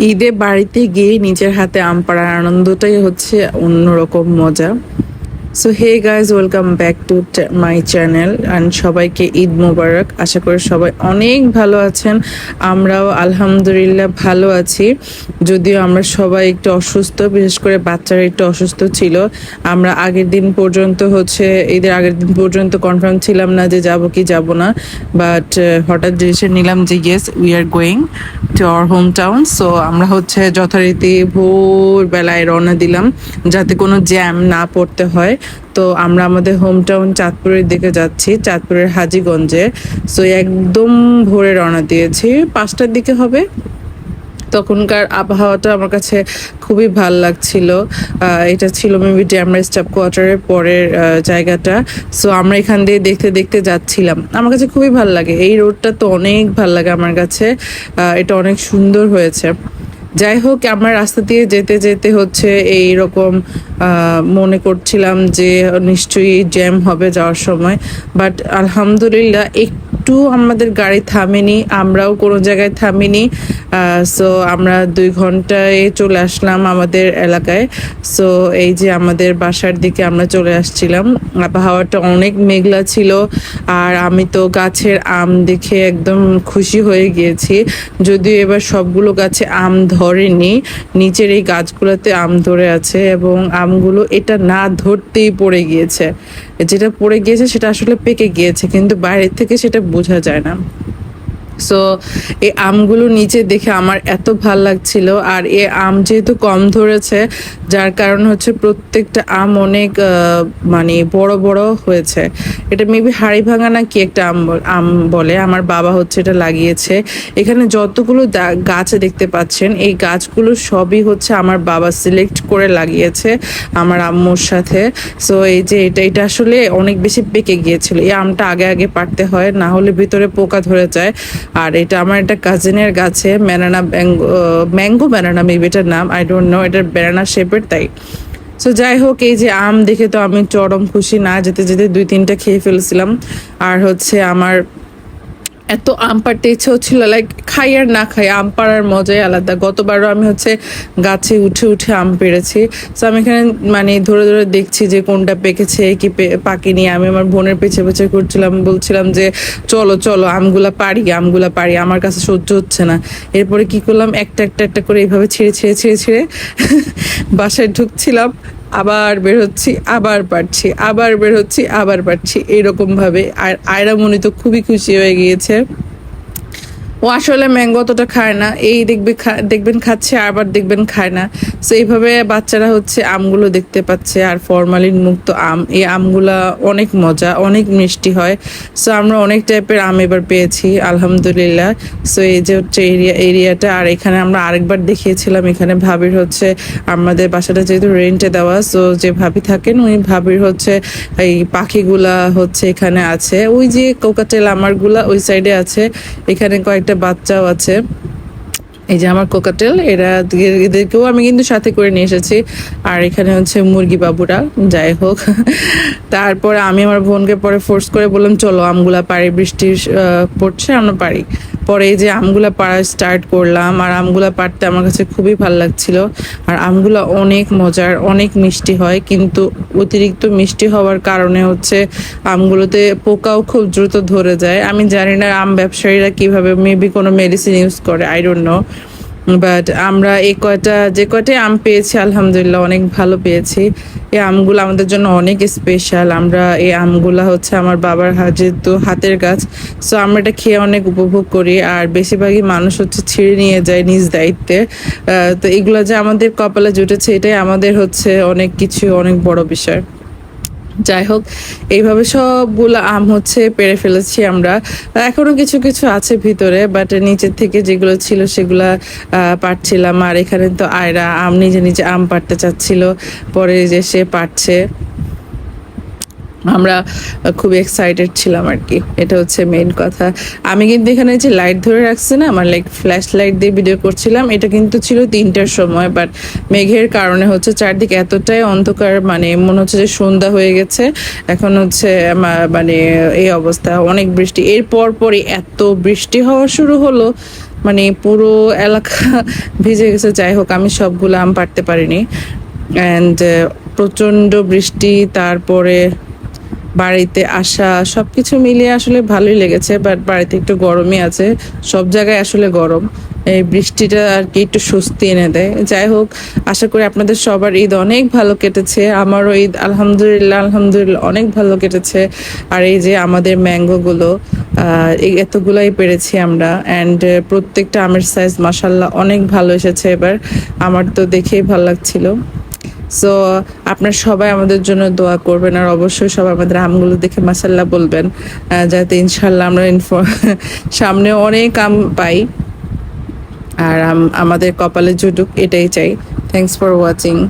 ঈদে বাড়িতে গিয়ে নিজের হাতে আম পাড়ার আনন্দটাই হচ্ছে অন্যরকম মজা। So hey guys welcome back to my channel and সবাইকে ঈদ মোবারক। আশা করি সবাই অনেক ভালো আছেন। আমরাও আলহামদুলিল্লাহ ভালো আছি। যদিও আমরা সবাই একটু অসুস্থ, বিশেষ করে বাচ্চারা একটু অসুস্থ ছিল। আমরা আগের দিন পর্যন্ত হচ্ছে, ঈদের আগের দিন পর্যন্ত কনফার্ম ছিলাম না যে যাব কি যাব না। বাট হঠাৎ ডিসিশন নিলাম যে yes we are going to our home town so আমরা হচ্ছে যথারীতি ভোরবেলায় রওনা দিলাম। যাতে কোনো জ্যাম না পড়তে হয়। তো আমরা আমাদের হোম টাউন চাঁদপুরের দিকে যাচ্ছি, চাঁদপুরের হাজিগঞ্জে। সো একদম ভোরে রওনা দিয়েছি। পাঁচটার দিকে হবে। তখনকার আবহাওয়াটা আমার কাছে খুবই ভালো লাগছিল। এটা ছিল মেবি ড্যামরা স্টাফ কোয়ার্টারের পরের জায়গাটা। সো আমরা এখান দিয়ে দেখতে দেখতে যাচ্ছিলাম। আমার কাছে খুবই ভালো লাগে। এই রোডটা তো অনেক ভালো লাগে আমার কাছে। এটা অনেক সুন্দর হয়েছে। যাই হোক আমার রাস্তা দিয়ে যেতে যেতে হচ্ছে এই রকম মনে করছিলাম যে নিশ্চয়ই জ্যাম হবে যাওয়ার সময়। বাট আলহামদুলিল্লাহ একটু আমাদের গাড়ি থামেনি, আমরাও কোনো জায়গায় থামিনি। সো আমরা দুই ঘন্টায় চলে আসলাম আমাদের এলাকায়। সো এই যে আমাদের বাসার দিকে আমরা চলে আসছিলাম। আবহাওয়াটা অনেক মেঘলা ছিল আর আমি তো গাছের আম দেখে একদম খুশি হয়ে গিয়েছি। যদিও এবার সবগুলো গাছে আম ধরেনি। নিচের এই গাছগুলোতে আম ধরে আছে এবং আমগুলো এটা না ধরতেই পড়ে গিয়েছে। যেটা পড়ে গিয়েছে সেটা আসলে পেকে গিয়েছে, কিন্তু বাইরের থেকে সেটা বোঝা যায় না। সো এই আমগুলো নিচে দেখে আমার এত ভালো লাগছিল। আর এ আম যেহেতু কম ধরেছে, যার কারণ হচ্ছে প্রত্যেকটা আম অনেক মানে বড় বড় হয়েছে। এটা মেবি হাড়ি ভাঙা না কি একটা আম আম বলে। আমার বাবা হচ্ছে এটা লাগিয়েছে। এখানে যতগুলো গাছ দেখতে পাচ্ছেন, এই গাছগুলো সবই হচ্ছে আমার বাবা সিলেক্ট করে লাগিয়েছে আমার আম্মুর সাথে। সো এই যে এটা এটা আসলে অনেক বেশি পেকে গিয়েছিল। এই আমটা আগে আগে পারতে হয়, না হলে ভিতরে পোকা ধরে যায়। আর এটা আমার একটা কাজিনের গাছে ম্যানানা ম্যাঙ্গো ম্যানানা মেবি এটার নাম আই ডোন্ট নো এটার ব্যানানা শেপের তাই। সো যাই হোক, এই যে আম দেখে তো আমি চরম খুশি, না যেতে যেতে দুই তিনটা খেয়ে ফেলছিলাম। আর হচ্ছে আমার এত আম পাড়তে ইচ্ছে হচ্ছিল লাইক খাই আর না খাই, আম পাড়ার মজাই আলাদা। গতবারও আমি হচ্ছে গাছে উঠে উঠে আম পেড়েছি। তো আমি এখানে মানে ধরে ধরে দেখছি যে কোনটা পেকেছে, কি পাকেনি আমি আমার বোনের পেছে পেছে করছিলাম, বলছিলাম যে, চলো চলো, আমগুলা পারি আমগুলা পারি আমার কাছে সহ্য হচ্ছে না। এরপরে কি করলাম, একটা একটা একটা করে এইভাবে ছিঁড়ে ছিঁড়ে ছিঁড়ে ছিঁড়ে বাসায় ঢুকছিলাম। আবার বের হচ্ছি, আবার পারছি, আবার বের হচ্ছি, আবার পারছি এরকম ভাবে আর আয়রা মনি তো খুবই খুশি হয়ে গিয়েছে। ও আসলে ম্যাঙ্গো অতটা খায় না, এই দেখবে দেখবেন খাচ্ছে, আবার দেখবেন খায় না। তো এইভাবে বাচ্চারা হচ্ছে আমগুলো দেখতে পাচ্ছে, আর ফরমালিন মুক্ত আম, এই আমগুলা অনেক মজা, অনেক মিষ্টি হয়। সো আমরা অনেক টাইপের আম এবার পেয়েছি, আলহামদুলিল্লাহ। সো এই যে হচ্ছে এরিয়া এরিয়াটা আর এখানে আমরা আরেকবার দেখিয়েছিলাম, এখানে ভাবির হচ্ছে আমাদের বাসাটা যেহেতু রেন্টে দেওয়া সো যে ভাবি থাকেন ওই ভাবির হচ্ছে এই পাখিগুলা হচ্ছে এখানে আছে। ওই যে কোকাটেল আমারগুলা ওই সাইডে আছে, এখানে কয়েকটা বাচ্চাও আছে। এই যে আমার কোকাটেল, এরা এদেরকেও আমি কিন্তু সাথে করে নিয়ে এসেছি। আর এখানে হচ্ছে মুরগি বাবুরা, যাই হোক। তারপরে আমি আমার বোনকে পরে ফোর্স করে বললাম, চলো আমগুলা পারি বৃষ্টি পড়ছে, আমরা পারি। পরে যে আমগুলা পাড়া স্টার্ট করলাম, আর আমগুলা পাড়তে আমার কাছে খুবই ভালো লাগছিল। আর আমগুলা অনেক মজার, অনেক মিষ্টি হয়, কিন্তু অতিরিক্ত মিষ্টি হওয়ার কারণে হচ্ছে আমগুলোতে পোকাও খুব দ্রুত ধরে যায়। আমি জানি না আম ব্যবসায়ীরা কীভাবে মেবি কোনো মেডিসিন ইউজ করে আই ডোন্ট নো বাট আমরা এই কয়টা, যে কয়টাই আম পেয়েছি, আলহামদুলিল্লাহ অনেক ভালো পেয়েছি। এই আমগুলো আমাদের জন্য অনেক স্পেশাল আমরা এই আমগুলা হচ্ছে আমার বাবার যেহেতু হাতের গাছ। সো আমরা এটা খেয়ে অনেক উপভোগ করি। আর বেশিরভাগই মানুষ হচ্ছে ছিঁড়ে নিয়ে যায় নিজ দায়িত্বে। তো এগুলো যে আমাদের কপালে জুটেছে, এটাই আমাদের হচ্ছে অনেক কিছু, অনেক বড় বিষয়। যাই হোক এইভাবে সবগুলো আম হচ্ছে, পেরে ফেলেছি আমরা। এখনও কিছু কিছু আছে ভিতরে বাট নিচের থেকে যেগুলো ছিল সেগুলো পারছিলাম আর এখানে তো আয়রা আম, নিজে নিজে আম পাড়তে চাচ্ছিল। পরে যে সে পারছে আমরা খুব এক্সাইটেড ছিলাম আর কি। এটা হচ্ছে মেইন কথা। আমি কিন্তু এখানে যে লাইট ধরে রাখছি না, আমার লাইক ফ্ল্যাশ লাইট দিয়ে ভিডিও করছিলাম, এটা কিন্তু ছিল তিনটার সময় বাট মেঘের কারণে হচ্ছে চারদিকে এতটাই অন্ধকার মানে মনে হচ্ছে যে সন্ধ্যা হয়ে গেছে। এখন হচ্ছে মানে এই অবস্থা, অনেক বৃষ্টি। এর পর পরই এত বৃষ্টি হওয়া শুরু হলো মানে পুরো এলাকা ভিজে গেছে। যাই হোক, আমি সবগুলো আম পারতে পারিনি। অ্যান্ড প্রচণ্ড বৃষ্টি, তারপরে বাড়িতে আসা, সবকিছু মিলিয়ে আসলে ভালোই লেগেছে বাট বাড়িতে একটু গরমই আছে। সব জায়গায় আসলে গরম। এই বৃষ্টিটা আর কি একটু স্বস্তি এনে দেয়। যাই হোক, আশা করি আপনাদের সবার ঈদ অনেক ভালো কেটেছে। আমারও ঈদ, আলহামদুলিল্লাহ আলহামদুলিল্লাহ, অনেক ভালো কেটেছে। আর এই যে আমাদের ম্যাঙ্গোগুলো এতগুলাই পেরেছি আমরা। অ্যান্ড প্রত্যেকটা আমের সাইজ মাসাল্লাহ অনেক ভালো এসেছে এবার। আমার তো দেখেই ভালো লাগছিল। সো আপনার সবাই আমাদের জন্য দোয়া করবেন আর অবশ্যই সবাই আমাদের আমগুলো দেখে মাসাল্লাহ বলবেন যাতে ইনশাল্লাহ আমরা সামনে অনেক আম পাই। আর আম- আমাদের কপালে জুটুক, এটাই চাই। Thanks for watching